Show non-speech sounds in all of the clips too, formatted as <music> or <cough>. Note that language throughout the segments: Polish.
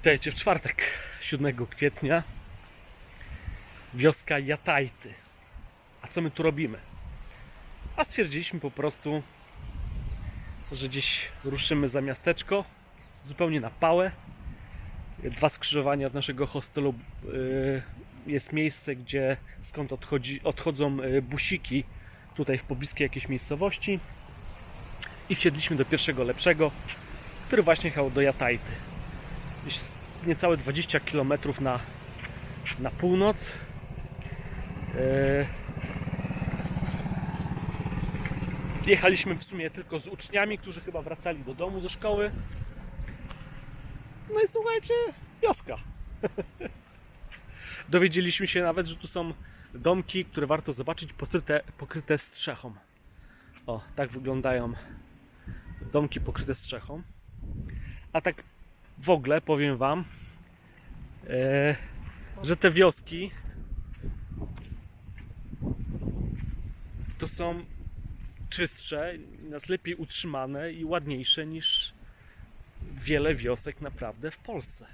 Witajcie w czwartek, 7 kwietnia. Wioska Jatajty. A co my tu robimy? A stwierdziliśmy po prostu, że gdzieś ruszymy za miasteczko, zupełnie na pałę. Dwa skrzyżowania od naszego hostelu y, jest miejsce, gdzie skąd odchodzi, odchodzą y, busiki tutaj w pobliskiej jakiejś miejscowości. I wsiedliśmy do pierwszego lepszego, który właśnie jechał do Jatajty niecałe 20 km na, na północ. E, Jechaliśmy w sumie tylko z uczniami, którzy chyba wracali do domu ze szkoły. No i słuchajcie, wioska. <laughs> Dowiedzieliśmy się nawet, że tu są domki, które warto zobaczyć, pokryte, pokryte strzechą. O, tak wyglądają domki pokryte strzechą. A tak w ogóle powiem Wam, e, że te wioski to są czystsze, nas lepiej utrzymane i ładniejsze niż wiele wiosek naprawdę w Polsce.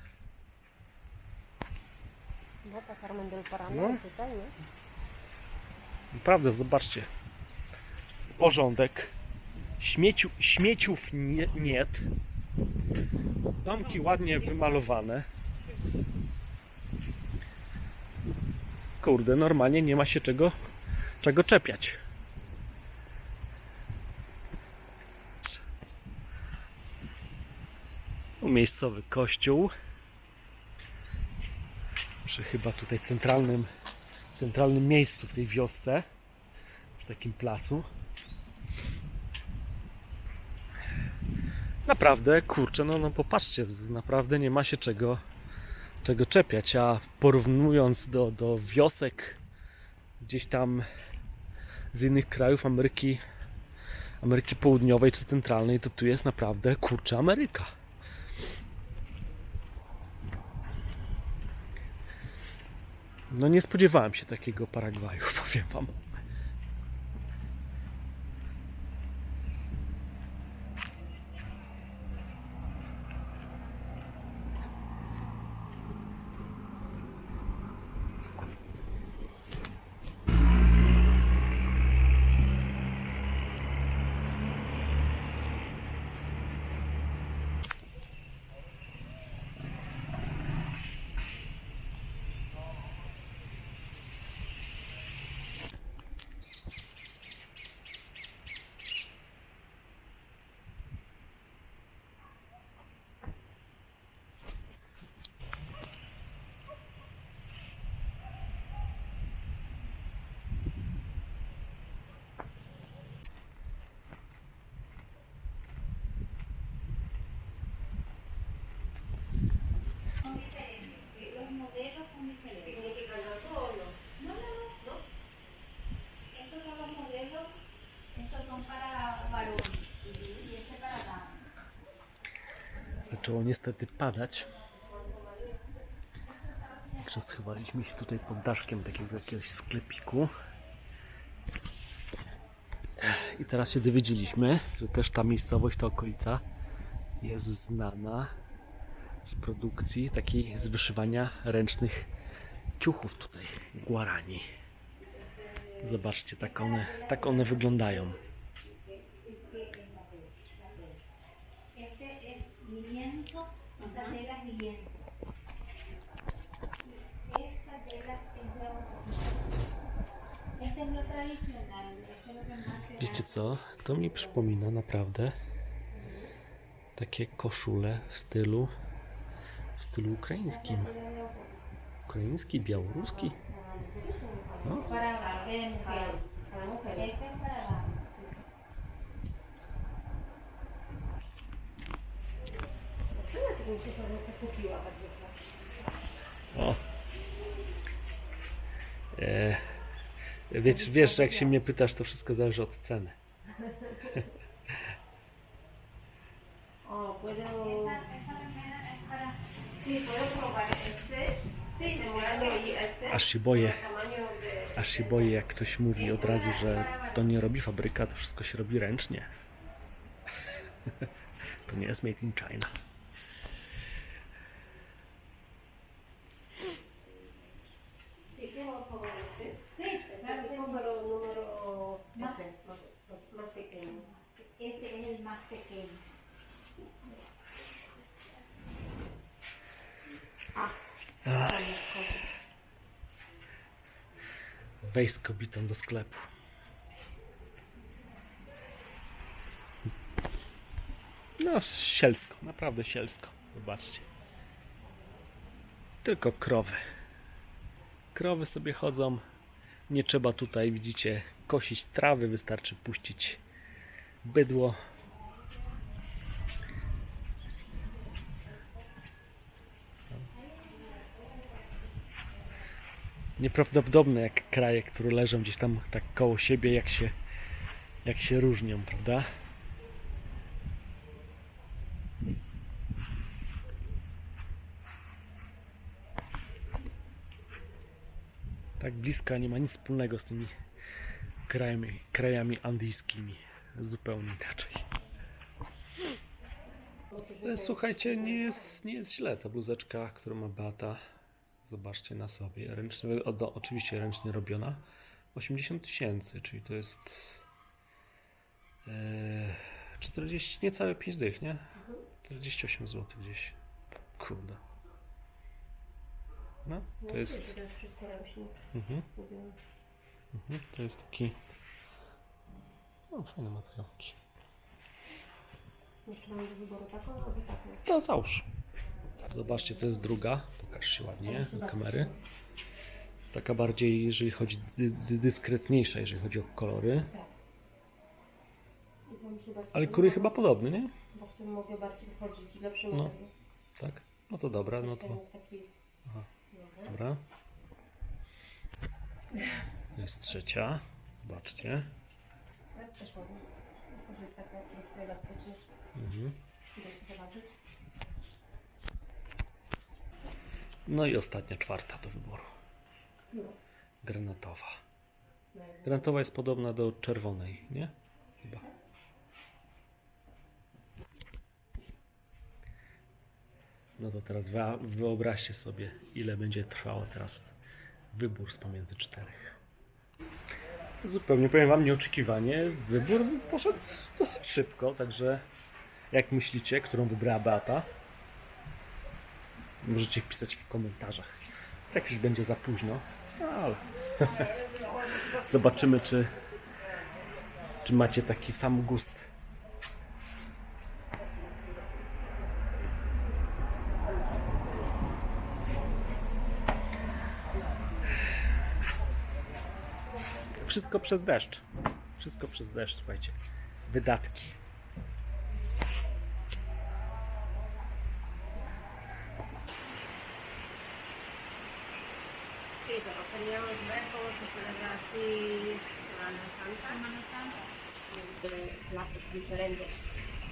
Bota Carmen del Paraná, No. tutaj, nie? Naprawdę, zobaczcie. Porządek. Śmieciu, śmieciów nie, niet. Domki ładnie wymalowane. Kurde, normalnie nie ma się czego, czego czepiać. Miejscowy kościół. Przy chyba tutaj centralnym centralnym miejscu w tej wiosce, w takim placu. Naprawdę, kurczę, no, no popatrzcie, naprawdę nie ma się czego, czego czepiać, a porównując do, do wiosek gdzieś tam z innych krajów Ameryki, Ameryki Południowej czy Centralnej, to tu jest naprawdę, kurczę, Ameryka. No nie spodziewałem się takiego Paragwaju, <laughs> powiem wam. Zaczęło niestety padać. Także schowaliśmy się tutaj pod daszkiem takiego jakiegoś sklepiku. I teraz się dowiedzieliśmy, że też ta miejscowość, ta okolica jest znana z produkcji takiej, z wyszywania ręcznych ciuchów tutaj, guarani. Zobaczcie, tak one, tak one wyglądają. Wiecie co? To mi przypomina naprawdę takie koszule w stylu w stylu ukraińskim. Ukraiński, białoruski. No, o. E, wiesz, wiesz, że jak się mnie pytasz, to wszystko zależy od ceny. O, puedo... Aż się boję, aż się boję, jak ktoś mówi od razu, że to nie robi fabryka, to wszystko się robi ręcznie. <laughs> To nie jest made in China. Wejść z kobietą do sklepu. No, sielsko, naprawdę sielsko. Zobaczcie. Tylko krowy. Krowy sobie chodzą. Nie trzeba tutaj, widzicie, kosić trawy, wystarczy puścić bydło. Nieprawdopodobne jak kraje, które leżą gdzieś tam tak koło siebie, jak się, jak się różnią, prawda? Tak blisko, nie ma nic wspólnego z tymi krajami, krajami andyjskimi. Zupełnie inaczej. E, Słuchajcie, nie jest, nie jest źle ta bluzeczka, którą ma Beata. Zobaczcie na sobie. Ręcznie, oczywiście ręcznie robiona. 80 tysięcy, czyli to jest e, 40, niecałe 5 dych, nie? 48 zł gdzieś. Kurde. No, to jest. To jest. Mhm. Mhm, to jest taki. No, fajne materiałki. Jeszcze mamy do wyboru taką albo taką. To załóż. Zobaczcie, to jest druga. Pokaż się ładnie do kamery. Taka bardziej, jeżeli chodzi dy, dy, dyskretniejsza, jeżeli chodzi o kolory. Ale kury chyba podobny, nie? Bo w tym mogę bardziej wchodzić i lepszy No. Tak? No to dobra, no to. Aha. Dobra. jest trzecia. Zobaczcie. To jest też ładny. To jest taka elastyczna. Mhm. Idę się zobaczyć. No i ostatnia, czwarta do wyboru. Granatowa. Granatowa jest podobna do czerwonej, nie? Chyba. No to teraz wyobraźcie sobie, ile będzie trwało teraz wybór z pomiędzy czterech. Zupełnie powiem Wam nieoczekiwanie. Wybór poszedł dosyć szybko, także jak myślicie, którą wybrała Beata? Możecie wpisać w komentarzach. Tak już będzie za późno, no ale <laughs> Zobaczymy, czy, czy macie taki sam gust. Wszystko przez deszcz. Wszystko przez deszcz, słuchajcie. Wydatki. Sí, se celebra aquí Semana Santa. Platos diferentes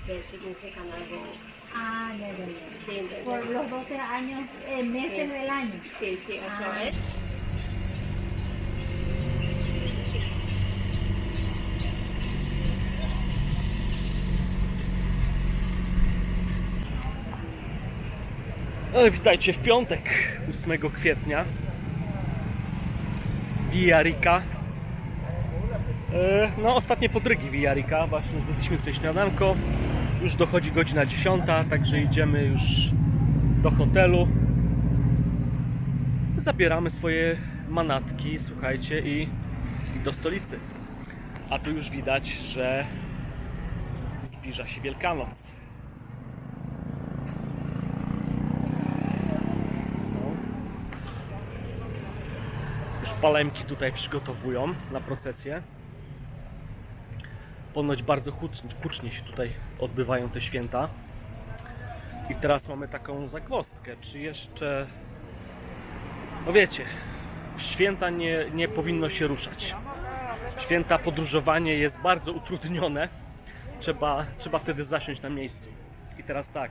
que significan algo. Ah, ya, ya, ya. Sí, de- Por los 12 años, eh, meses del año. sí, sí, eso Ah. es. Witajcie w piątek, 8 kwietnia. Villarika. E, No, ostatnie podrygi Villarika. Właśnie zjedliśmy sobie śniadanko. Już dochodzi godzina 10, także idziemy już do hotelu. Zabieramy swoje manatki, słuchajcie, i, i do stolicy. A tu już widać, że zbliża się Wielkanoc. Już palemki tutaj przygotowują na procesję. Ponoć bardzo hucznie, się tutaj odbywają te święta. I teraz mamy taką zagwozdkę, czy jeszcze... No wiecie, w święta nie, nie powinno się ruszać. Święta podróżowanie jest bardzo utrudnione. Trzeba, trzeba wtedy zasiąść na miejscu. I teraz tak.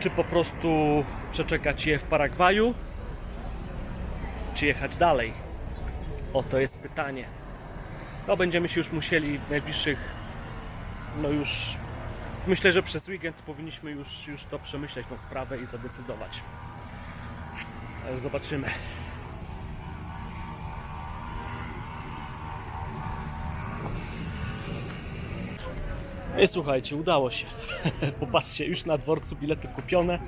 Czy po prostu przeczekać je w Paragwaju, czy jechać dalej? Oto jest pytanie. No będziemy się już musieli w najbliższych, no już, myślę, że przez weekend powinniśmy już, już to przemyśleć, tą sprawę i zadecydować. Zobaczymy. I słuchajcie, udało się. <laughs> Popatrzcie, już na dworcu bilety kupione.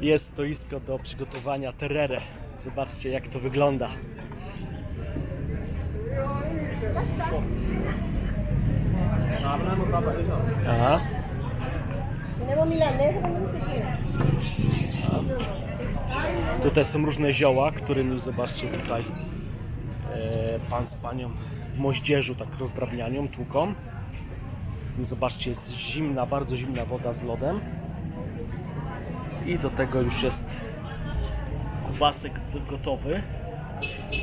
Jest stoisko do przygotowania terere. Zobaczcie jak to wygląda. Aha. Tutaj są różne zioła, którymi zobaczcie tutaj e, pan z panią w moździerzu tak rozdrabnianią, tłuką. I zobaczcie, jest zimna, bardzo zimna woda z lodem. I do tego już jest kubasek gotowy.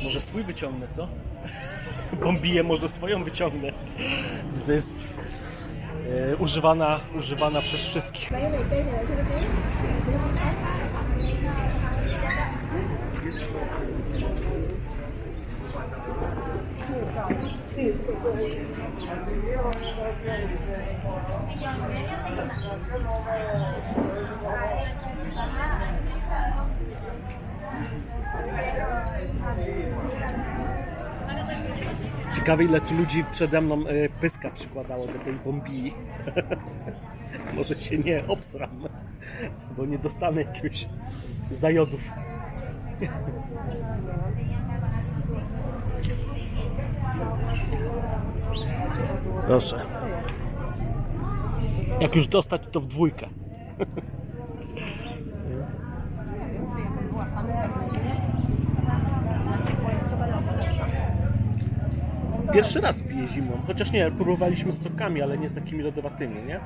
Może swój wyciągnę, co? <laughs> Bombiję, może swoją wyciągnę. Widzę, jest e, używana, używana przez wszystkich. Ciekawe ile tu ludzi przede mną e, pyska przykładało do tej bombii. <laughs> Może się nie obsram, bo nie dostanę jakiegoś zajodów. Proszę. Jak już dostać, to w dwójkę. Pierwszy raz piję zimą, chociaż nie, próbowaliśmy z sokami, ale nie z takimi lodowatymi, nie?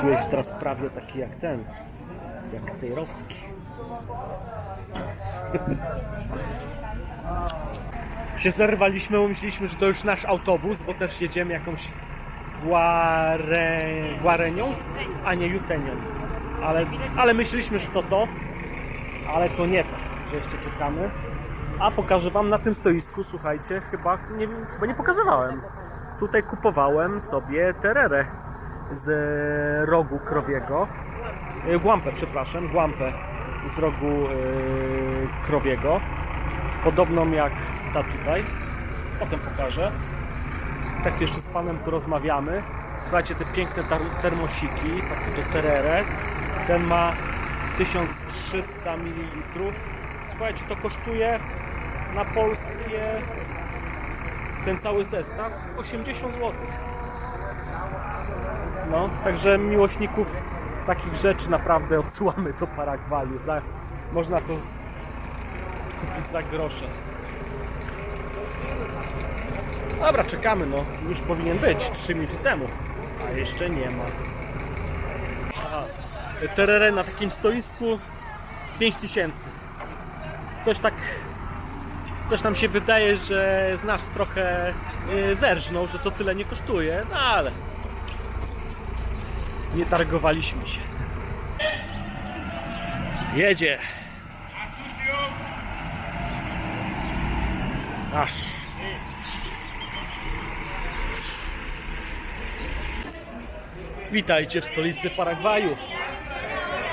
Czuję się teraz prawie taki jak ten, jak Cejrowski. się zerwaliśmy, bo myśleliśmy, że to już nasz autobus, bo też jedziemy jakąś Guare... Guarenią, a nie Jutenią. Ale, ale myśleliśmy, że to to, ale to nie to, że jeszcze czekamy. A pokażę Wam na tym stoisku, słuchajcie, chyba nie, chyba nie pokazywałem. Tutaj kupowałem sobie tererę z rogu krowiego. E, Guampę, przepraszam, guampę z rogu e, krowiego. Podobną jak ta tutaj. Potem pokażę. Tak jeszcze z panem tu rozmawiamy. Słuchajcie, te piękne termosiki, takie do terere. Ten ma 1300 ml. Słuchajcie, to kosztuje na polskie ten cały zestaw 80 zł. No, także miłośników takich rzeczy naprawdę odsyłamy do Paragwaju. Za, można to z, kupić za grosze. Dobra, czekamy, no. Już powinien być 3 minuty temu, a jeszcze nie ma. Aha. Terere na takim stoisku 5000. Coś tak. Coś nam się wydaje, że z nas trochę yy, zerżnął, że to tyle nie kosztuje, no ale. Nie targowaliśmy się. Jedzie. Aż. Witajcie w stolicy Paragwaju.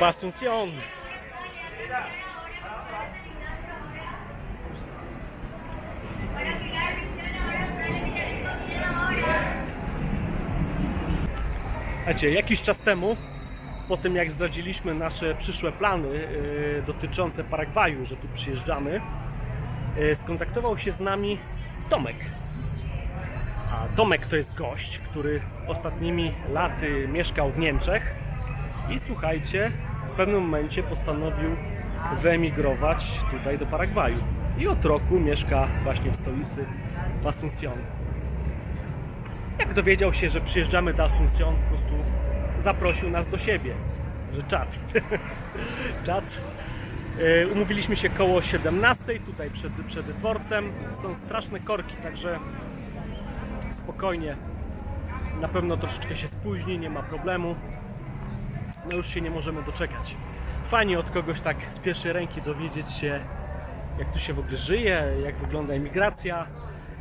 Asunción. Słuchajcie, jakiś czas temu, po tym jak zdradziliśmy nasze przyszłe plany yy, dotyczące Paragwaju, że tu przyjeżdżamy, yy, skontaktował się z nami Tomek. A Tomek to jest gość, który ostatnimi laty mieszkał w Niemczech i słuchajcie, w pewnym momencie postanowił wyemigrować tutaj do Paragwaju. I od roku mieszka właśnie w stolicy w Asunción. Jak dowiedział się, że przyjeżdżamy do Asunción, po prostu zaprosił nas do siebie, że czat. <laughs> czat. Yy, Umówiliśmy się koło 17, tutaj przed, przed dworcem. Są straszne korki, także spokojnie. Na pewno troszeczkę się spóźni, nie ma problemu. No już się nie możemy doczekać. Fajnie od kogoś tak z pierwszej ręki dowiedzieć się, jak tu się w ogóle żyje, jak wygląda emigracja.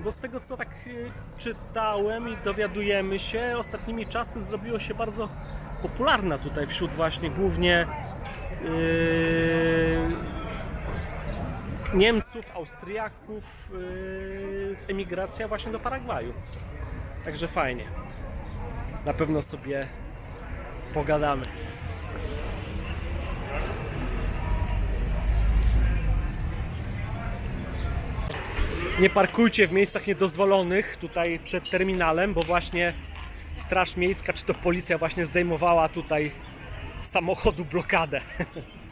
Bo z tego co tak y, czytałem i dowiadujemy się, ostatnimi czasy zrobiło się bardzo popularna tutaj wśród właśnie głównie yy, Niemców, Austriaków, yy, emigracja właśnie do Paragwaju. Także fajnie. Na pewno sobie pogadamy. Nie parkujcie w miejscach niedozwolonych tutaj przed terminalem, bo właśnie Straż Miejska czy to policja właśnie zdejmowała tutaj samochodu blokadę. <laughs>